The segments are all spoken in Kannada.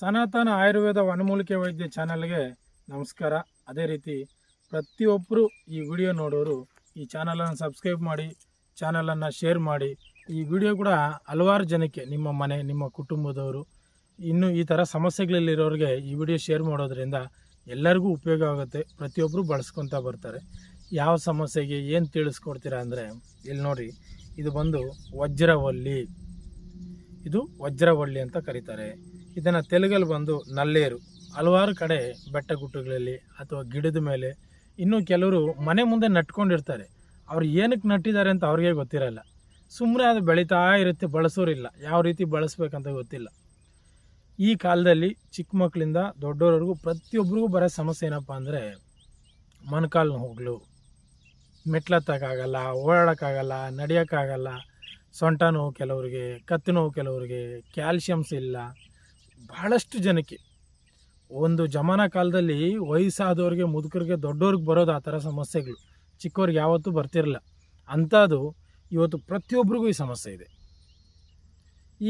ಸನಾತನ ಆಯುರ್ವೇದ ವನಮೂಲಿಕೆ ವೈದ್ಯ ಚಾನಲ್ಗೆ ನಮಸ್ಕಾರ. ಅದೇ ರೀತಿ ಪ್ರತಿಯೊಬ್ಬರು ಈ ವಿಡಿಯೋ ನೋಡೋರು ಈ ಚಾನಲನ್ನು ಸಬ್ಸ್ಕ್ರೈಬ್ ಮಾಡಿ, ಚಾನಲನ್ನು ಶೇರ್ ಮಾಡಿ. ಈ ವಿಡಿಯೋ ಕೂಡ ಹಲವಾರು ಜನಕ್ಕೆ, ನಿಮ್ಮ ಮನೆ, ನಿಮ್ಮ ಕುಟುಂಬದವರು, ಇನ್ನು ಈ ಥರ ಸಮಸ್ಯೆಗಳಲ್ಲಿರೋರಿಗೆ ಈ ವಿಡಿಯೋ ಶೇರ್ ಮಾಡೋದ್ರಿಂದ ಎಲ್ಲರಿಗೂ ಉಪಯೋಗ ಆಗುತ್ತೆ. ಪ್ರತಿಯೊಬ್ಬರು ಬಳಸ್ಕೊತಾ ಬರ್ತಾರೆ. ಯಾವ ಸಮಸ್ಯೆಗೆ ಏನು ತಿಳಿಸ್ಕೊಡ್ತೀರಾ ಅಂದರೆ, ಇಲ್ಲಿ ನೋಡಿ, ಇದು ಬಂದು ವಜ್ರವಲ್ಲಿ. ಇದು ವಜ್ರವಳ್ಳಿ ಅಂತ ಕರೀತಾರೆ. ಇದನ್ನು ತೆಲುಗಲ್ಲಿ ಬಂದು ನಲ್ಲೇರು. ಹಲವಾರು ಕಡೆ ಬೆಟ್ಟ ಗುಟ್ಟುಗಳಲ್ಲಿ ಅಥವಾ ಗಿಡದ ಮೇಲೆ ಇನ್ನೂ ಕೆಲವರು ಮನೆ ಮುಂದೆ ನಟ್ಕೊಂಡಿರ್ತಾರೆ. ಅವ್ರು ಏನಕ್ಕೆ ನಟ್ಟಿದ್ದಾರೆ ಅಂತ ಅವ್ರಿಗೆ ಗೊತ್ತಿರಲ್ಲ. ಸುಮ್ಮನೆ ಅದು ಬೆಳೀತಾ ಇರುತ್ತೆ, ಬಳಸೋರಿಲ್ಲ. ಯಾವ ರೀತಿ ಬಳಸ್ಬೇಕಂತ ಗೊತ್ತಿಲ್ಲ. ಈ ಕಾಲದಲ್ಲಿ ಚಿಕ್ಕ ಮಕ್ಕಳಿಂದ ದೊಡ್ಡವರವರೆಗೂ ಪ್ರತಿಯೊಬ್ಬರಿಗೂ ಬರೋ ಸಮಸ್ಯೆ ಏನಪ್ಪ ಅಂದರೆ ಮೊಣಕಾಲು ನೋವುಗಳು ಮೆಟ್ಲತ್ತಕ್ಕಾಗಲ್ಲ, ಓಡಾಡೋಕ್ಕಾಗಲ್ಲ, ನಡೆಯೋಕ್ಕಾಗಲ್ಲ. ಸೊಂಟ ನೋವು ಕೆಲವರಿಗೆ, ಕತ್ತು ನೋವು ಕೆಲವರಿಗೆ, ಕ್ಯಾಲ್ಶಿಯಮ್ಸ್ ಇಲ್ಲ. ಭಾಳಷ್ಟು ಜನಕ್ಕೆ. ಒಂದು ಜಮಾನ ಕಾಲದಲ್ಲಿ ವಯಸ್ಸಾದವ್ರಿಗೆ, ಮುದುಕರಿಗೆ, ದೊಡ್ಡವ್ರಿಗೆ ಬರೋದು ಆ ಥರ ಸಮಸ್ಯೆಗಳು. ಚಿಕ್ಕವ್ರಿಗೆ ಯಾವತ್ತೂ ಬರ್ತಿರಲ್ಲ ಅಂಥದ್ದು ಇವತ್ತು ಪ್ರತಿಯೊಬ್ಬರಿಗೂ ಈ ಸಮಸ್ಯೆ ಇದೆ.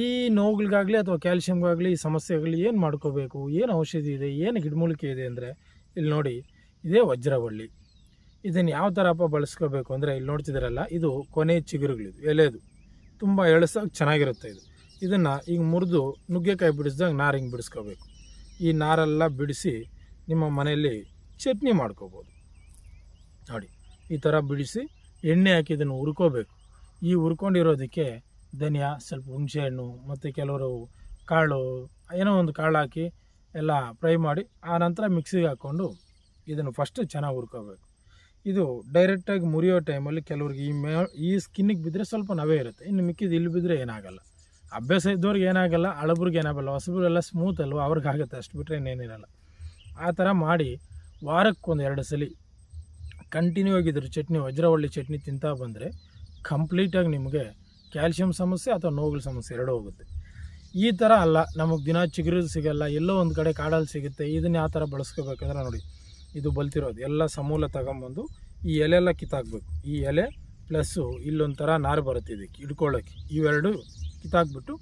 ಈ ನೋವುಗಳಿಗಾಗಲಿ ಅಥವಾ ಕ್ಯಾಲ್ಶಿಯಮ್ಗಾಗಲಿ ಈ ಸಮಸ್ಯೆಗಳು ಏನು ಮಾಡ್ಕೋಬೇಕು? ಏನು ಔಷಧಿ ಇದೆ? ಏನು ಗಿಡಮೂಲಿಕೆ ಇದೆ ಅಂದರೆ ಇಲ್ಲಿ ನೋಡಿ, ಇದೇ ವಜ್ರವಳ್ಳಿ. ಇದನ್ನು ಯಾವ ಥರಪ್ಪ ಬಳಸ್ಕೋಬೇಕು ಅಂದರೆ ಇಲ್ಲಿ ನೋಡ್ತಿದ್ದೀರಲ್ಲ, ಇದು ಕೊನೆ ಚಿಗುರುಗಳಿದು ಎಲೆದು. ತುಂಬ ಎಳಸೋಕೆ ಚೆನ್ನಾಗಿರುತ್ತೆ ಇದು. ಇದನ್ನು ಈಗ ಮುರಿದು ನುಗ್ಗೆಕಾಯಿ ಬಿಡಿಸ್ದಾಗ ನಾರು ಹಿಂಗೆ ಬಿಡಿಸ್ಕೋಬೇಕು. ಈ ನಾರೆಲ್ಲ ಬಿಡಿಸಿ ನಿಮ್ಮ ಮನೆಯಲ್ಲಿ ಚಟ್ನಿ ಮಾಡ್ಕೋಬೋದು. ನೋಡಿ, ಈ ಥರ ಬಿಡಿಸಿ ಎಣ್ಣೆ ಹಾಕಿ ಇದನ್ನು ಹುರ್ಕೋಬೇಕು. ಈ ಹುರ್ಕೊಂಡಿರೋದಕ್ಕೆ ಧನಿಯಾ, ಸ್ವಲ್ಪ ಹುಣಸೆಹಣ್ಣು ಮತ್ತು ಕೆಲವರು ಕಾಳು, ಏನೋ ಒಂದು ಕಾಳು ಹಾಕಿ ಎಲ್ಲ ಫ್ರೈ ಮಾಡಿ ಆ ನಂತರ ಮಿಕ್ಸಿಗೆ ಹಾಕ್ಕೊಂಡು ಇದನ್ನು ಫಸ್ಟು ಚೆನ್ನಾಗಿ ಹುರ್ಕೋಬೇಕು. ಇದು ಡೈರೆಕ್ಟಾಗಿ ಮುರಿಯೋ ಟೈಮಲ್ಲಿ ಕೆಲವ್ರಿಗೆ ಈ ಮೇ, ಈ ಸ್ಕಿನ್ನಿಗೆ ಬಿದ್ದರೆ ಸ್ವಲ್ಪ ನವೆ ಇರುತ್ತೆ. ಇನ್ನು ಮಿಕ್ಕಿದ ಇಲ್ಲಿ ಬಿದ್ದರೆ ಏನಾಗಲ್ಲ. ಅಭ್ಯಾಸ ಇದ್ದವ್ರಿಗೆ ಏನಾಗಲ್ಲ, ಹಳಬ್ರಿಗೆ ಏನಾಗಲ್ಲ ಹೊಸಬ್ರಿಗೆಲ್ಲ ಸ್ಮೂತ್ ಅಲ್ವ? ಅವ್ರಿಗೆ ಆಗುತ್ತೆ ಅಷ್ಟು ಬಿಟ್ಟರೆ ಇನ್ನೇನಿರಲ್ಲ ಆ ಥರ ಮಾಡಿ ವಾರಕ್ಕೊಂದು ಎರಡು ಸಲ ಕಂಟಿನ್ಯೂ ಆಗಿದ್ರು ಚಟ್ನಿ, ವಜ್ರವಳ್ಳಿ ಚಟ್ನಿ ತಿಂತಾ ಬಂದರೆ ಕಂಪ್ಲೀಟಾಗಿ ನಿಮಗೆ ಕ್ಯಾಲ್ಶಿಯಂ ಸಮಸ್ಯೆ ಅಥವಾ ನೋವುಗಳ ಸಮಸ್ಯೆ ಎರಡೂ ಹೋಗುತ್ತೆ. ಈ ಥರ ಅಲ್ಲ, ನಮಗೆ ದಿನ ಚಿಗುರು ಸಿಗಲ್ಲ, ಎಲ್ಲೋ ಒಂದು ಕಡೆ ಕಾಡಲ್ಲಿ ಸಿಗುತ್ತೆ, ಇದನ್ನ ಯಾವ ಥರ ಬಳಸ್ಕೋಬೇಕಂದ್ರೆ ನೋಡಿ, ಇದು ಬಲ್ತಿರೋದು. ಎಲ್ಲ ಸಮೂಲ ತಗೊಂಬಂದು ಈ ಎಲೆ ಎಲ್ಲ ಕಿತ್ತಾಕ್ಬೇಕು. ಈ ಎಲೆ ಪ್ಲಸ್ಸು ಇಲ್ಲೊಂಥರ ನಾರು ಬರುತ್ತೆ ಇದಕ್ಕೆ ಹಿಡ್ಕೊಳ್ಳೋಕ್ಕೆ ಇವೆರಡು ಕಿತ್ತಾಕ್ಬಿಟ್ಟು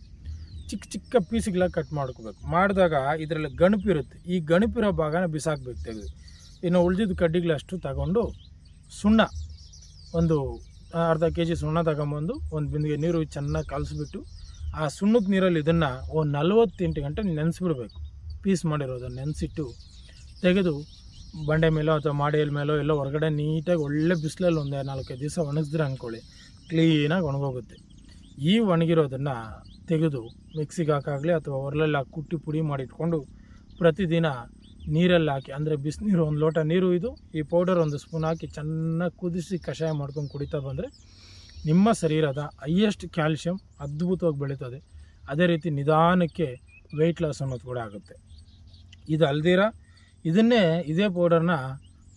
ಚಿಕ್ಕ ಚಿಕ್ಕ ಪೀಸ್ಗಳಾಗಿ ಕಟ್ ಮಾಡ್ಕೋಬೇಕು. ಮಾಡಿದಾಗ ಇದರಲ್ಲಿ ಗಣಪಿರುತ್ತೆ ಈ ಗಣಪಿರೋ ಭಾಗನ ಬಿಸಾಕ್ಬೇಕು ತೆಗೆದು. ಇನ್ನು ಉಳಿದಿದ್ದ ಕಡ್ಡಿಗಳಷ್ಟು ತಗೊಂಡು ಸುಣ್ಣ, ಒಂದು ಅರ್ಧ ಕೆ ಜಿ ಸುಣ್ಣ ತಗೊಂಬಂದು ಒಂದು ಬಿಂದಿಗೆ ನೀರು ಚೆನ್ನಾಗಿ ಕಲಸಿಬಿಟ್ಟು ಆ ಸುಣ್ಣದ ನೀರಲ್ಲಿ ಇದನ್ನು ಒಂದು ನಲ್ವತ್ತೆಂಟು ಗಂಟೆ ನೆನೆಸ್ಬಿಡ್ಬೇಕು. ಪೀಸ್ ಮಾಡಿರೋದನ್ನು ನೆನೆಸಿಟ್ಟು ತೆಗೆದು ಬಂಡೆ ಮೇಲೋ ಅಥವಾ ಮಾಡಿಯಲ್ ಮೇಲೋ ಎಲ್ಲೋ ಹೊರಗಡೆ ನೀಟಾಗಿ ಒಳ್ಳೆ ಬಿಸಿಲಲ್ಲಿ ಒಂದು ನಾಲ್ಕೈದು ದಿವಸ ಒಣಗಿಸಿದ್ರೆ ಅಂದ್ಕೊಳ್ಳಿ. ಕ್ಲೀನಾಗಿ ಒಣಗೋಗುತ್ತೆ. ಈ ಒಣಗಿರೋದನ್ನು ತೆಗೆದು ಮಿಕ್ಸಿಗೆ ಹಾಕಾಗಲಿ ಅಥವಾ ಒರಲಲ್ಲಿ ಹಾಕಿ ಕುಟ್ಟಿ ಪುಡಿ ಮಾಡಿ ಇಟ್ಕೊಂಡು ಪ್ರತಿದಿನ ನೀರಲ್ಲಿ ಹಾಕಿ, ಅಂದರೆ ಬಿಸಿನೀರು ಒಂದು ಲೋಟ ನೀರು ಇದು, ಈ ಪೌಡರ್ ಒಂದು ಸ್ಪೂನ್ ಹಾಕಿ ಚೆನ್ನಾಗಿ ಕುದಿಸಿ ಕಷಾಯ ಮಾಡ್ಕೊಂಡು ಕುಡಿತಾ ಬಂದರೆ ನಿಮ್ಮ ಶರೀರದ ಹೈಯೆಸ್ಟ್ ಕ್ಯಾಲ್ಶಿಯಂ ಅದ್ಭುತವಾಗಿ ಬೆಳೀತದೆ. ಅದೇ ರೀತಿ ನಿಧಾನಕ್ಕೆ ವೆಯ್ಟ್ ಲಾಸ್ ಅನ್ನೋದು ಕೂಡ ಆಗುತ್ತೆ. ಇದು ಅಲ್ದಿರ? ಇದನ್ನೇ ಇದೇ ಪೌಡರ್ನ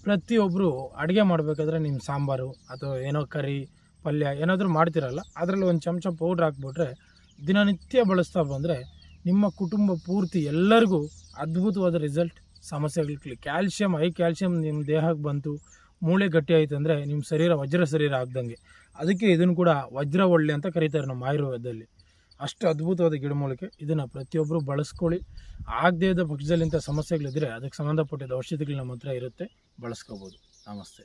ಪ್ರತಿಯೊಬ್ಬರು ಅಡುಗೆ ಮಾಡಬೇಕಾದ್ರೆ ನಿಮ್ಮ ಸಾಂಬಾರು ಅಥವಾ ಏನೋ ಕರಿ ಪಲ್ಯ ಏನಾದರೂ ಮಾಡ್ತಿರಲ್ಲ, ಅದರಲ್ಲಿ ಒಂದು ಚಮಚ ಪೌಡ್ರ್ ಹಾಕ್ಬಿಟ್ರೆ ದಿನನಿತ್ಯ ಬಳಸ್ತಾ ಬಂದರೆ ನಿಮ್ಮ ಕುಟುಂಬ ಪೂರ್ತಿ ಎಲ್ಲರಿಗೂ ಅದ್ಭುತವಾದ ರಿಸಲ್ಟ್ ಸಮಸ್ಯೆಗಳು ಕ್ಯಾಲ್ಸಿಯಂ ಹೈ ಕ್ಯಾಲ್ಶಿಯಂ ನಿಮ್ಮ ದೇಹಕ್ಕೆ ಬಂತು, ಮೂಳೆ ಗಟ್ಟಿ ಆಯಿತು ಅಂದರೆ ನಿಮ್ಮ ಶರೀರ ವಜ್ರ ಶರೀರ ಆಗ್ದಂಗೆ. ಅದಕ್ಕೆ ಇದನ್ನು ಕೂಡ ವಜ್ರ ಒಳ್ಳೆ ಅಂತ ಕರೀತಾರೆ ನಮ್ಮ ಆಯುರ್ವೇದದಲ್ಲಿ. ಅಷ್ಟು ಅದ್ಭುತವಾದ ಗಿಡಮೂಲಿಕೆ ಇದನ್ನು ಪ್ರತಿಯೊಬ್ಬರು ಬಳಸ್ಕೊಳ್ಳಿ. ಆಗದೇ ಇದ್ದ ಪಕ್ಷದಲ್ಲಿ ಇಂಥ ಸಮಸ್ಯೆಗಳಿದ್ದರೆ ಅದಕ್ಕೆ ಸಂಬಂಧಪಟ್ಟಿದ್ದ ಔಷಧಿಗಳು ನಮ್ಮ ಹತ್ರ ಇರುತ್ತೆ, ಬಳಸ್ಕೋಬೋದು. ನಮಸ್ತೆ.